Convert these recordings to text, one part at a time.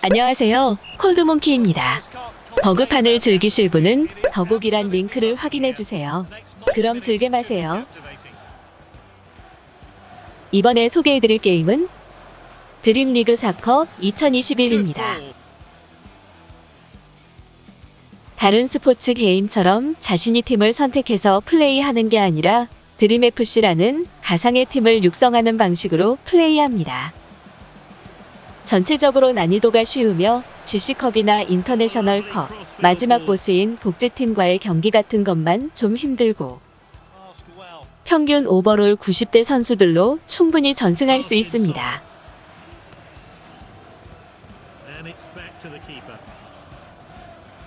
안녕하세요. 콜드몽키입니다. 버그판을 즐기실 분은 더보기란 링크를 확인해 주세요. 그럼 즐겨 마세요. 이번에 소개해 드릴 게임은 드림리그 사커 2021입니다. 다른 스포츠 게임처럼 자신이 팀을 선택해서 플레이하는 게 아니라 드림FC라는 가상의 팀을 육성하는 방식으로 플레이합니다. 전체적으로 난이도가 쉬우며 GC컵이나 인터내셔널컵, 마지막 보스인 복제팀과의 경기 같은 것만 좀 힘들고 평균 오버롤 90대 선수들로 충분히 전승할 수 있습니다.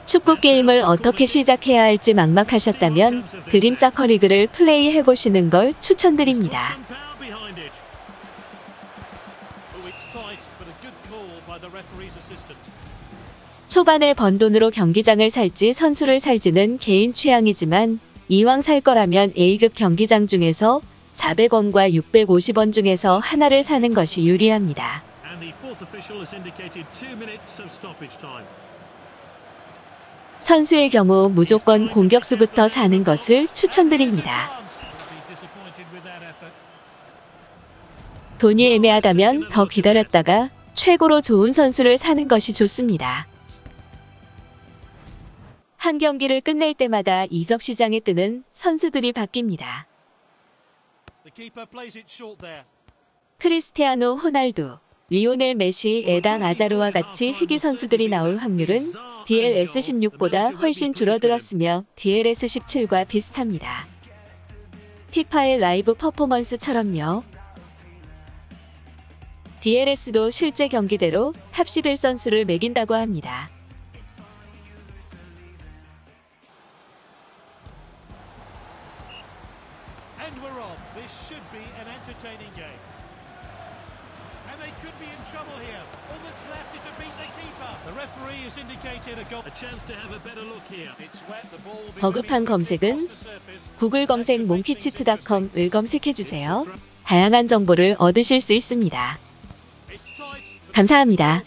축구 게임을 어떻게 시작해야 할지 막막하셨다면 드림 사커 리그를 플레이해 보시는 걸 추천드립니다. 초반에 번 돈으로 경기장을 살지 선수를 살지는 개인 취향이지만 이왕 살 거라면 A급 경기장 중에서 400원과 650원 중에서 하나를 사는 것이 유리합니다. 선수의 경우 무조건 공격수부터 사는 것을 추천드립니다. 돈이 애매하다면 더 기다렸다가 최고로 좋은 선수를 사는 것이 좋습니다. 한 경기를 끝낼 때마다 이적 시장에 뜨는 선수들이 바뀝니다. 크리스티아노 호날두, 리오넬 메시, 에당 아자르와 같이 희귀 선수들이 나올 확률은 DLS16보다 훨씬 줄어들었으며 DLS17과 비슷합니다. 피파의 라이브 퍼포먼스처럼요. DLS도 실제 경기대로 합11 선수를 매긴다고 합니다. And we're off. This should be an entertaining game. And they could be in trouble here. All that's left is to beat the keeper. The referee has indicated a goal. A chance to have a better look here. It's wet. The ball will be 버급한 검색은. 구글 검색 몽키치트닷컴을 검색해 주세요. 다양한 정보를 얻으실 수 있습니다. 감사합니다.